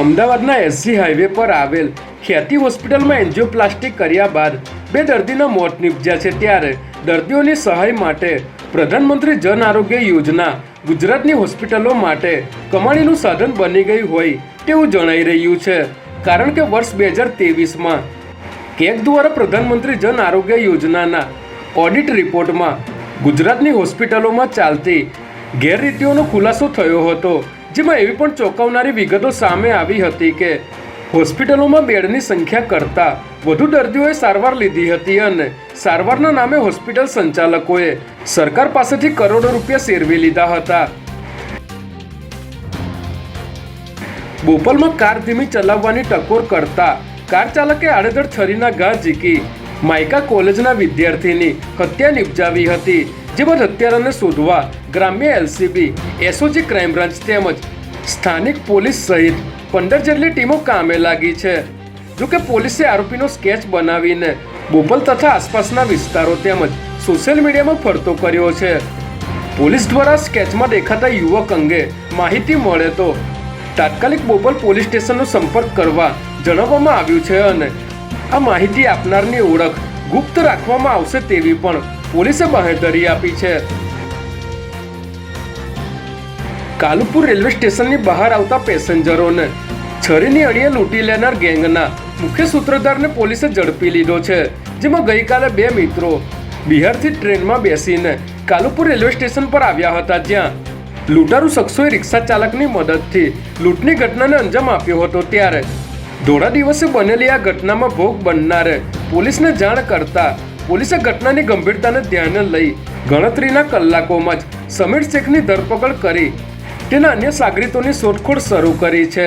અમદાવાદના SG highway પર આવેલ ખ્યાતિ હોસ્પિટલમાં એન્જિયોપ્લાસ્ટિક કર્યા બાદ બે દર્દીના મોત નીપજ્યા છે ત્યારે દર્દીઓની સહાય માટે પ્રધાનમંત્રી જન આરોગ્ય યોજના ગુજરાતની હોસ્પિટલો માટે કમાણીનું સાધન બની ગઈ હોય તેવું જણાઈ રહ્યું છે. કારણ કે વર્ષ બે હજાર તેવીસમાં કેક દ્વારા પ્રધાનમંત્રી જન આરોગ્ય યોજનાના ઓડિટ રિપોર્ટમાં ગુજરાતની હોસ્પિટલોમાં ચાલતી ગેરરીતિઓનો ખુલાસો થયો હતો. જેમાં એવી પણ ચોંકાવનારી વિગતો સામે આવી હતી કે હોસ્પિટલોમાં બેડની સંખ્યા કરતાં વધુ દર્દીઓએ સારવાર લીધી હતી અને સારવારના નામે હોસ્પિટલ સંચાલકોએ સરકાર પાસેથી કરોડો રૂપિયા સેરવી લીધા હતા. બોપલમાં કાર ધીમી ચલાવવાની ટકોર કરતા કાર ચાલકે આડેધડ છરીના ઘા ઝીકી માયકા કોલેજના વિદ્યાર્થીની હત્યા નિપજાવી હતી. જે બાદ હત્યારાને શોધવા ગ્રામ્ય એલસીબી એસઓજી ક્રાઇમ બ્રાન્ચ તેમજ સ્થાનિક પોલીસ સહિત પંદર જેટલી ટીમો કામે લાગી છે. જોકે પોલીસે આરોપીનો સ્કેચ બનાવીને બોપલ તથા આસપાસના વિસ્તારો તેમજ સોશિયલ મીડિયામાં ફરતો કર્યો છે. પોલીસ દ્વારા સ્કેચમાં દેખાતા યુવક અંગે માહિતી મળે તો તાત્કાલિક બોપલ પોલીસ સ્ટેશનનો સંપર્ક કરવા જણાવવામાં આવ્યું છે અને આ માહિતી આપનારની ઓળખ ગુપ્ત રાખવામાં આવશે તેવી પણ પોલીસે બાહેંધરી આપી છે. કાલુપુર રેલવે સ્ટેશનની બહાર આવતા પેસેન્જરોને છરીની અડીએ લૂંટી લેનાર ગેંગના મુખ્ય સૂત્રધારને પોલીસે ઝડપી લીધો છે, જેમાં ગઈકાલે બે મિત્રો બિહારથી ટ્રેનમાં બેસીને કાલુપુર રેલવે સ્ટેશન પર આવ્યા હતા જ્યાં લૂંટારુ શખ્સોએ રિક્ષા ચાલકની મદદથી લૂંટની ઘટનાને અંજામ આપ્યો હતો ત્યારે. ધોળા દિવસે બનેલી આ ઘટનામાં ભોગ બનનારે પોલીસને જાણ કરતા પોલીસે ઘટનાની ગંભીરતાને ધ્યાને લઈ ગણતરીના કલાકોમાં જ સમીર શેખની ધરપકડ કરી. તેના અન્ય સાગરીતોની શોધખોળ શરૂ કરી છે.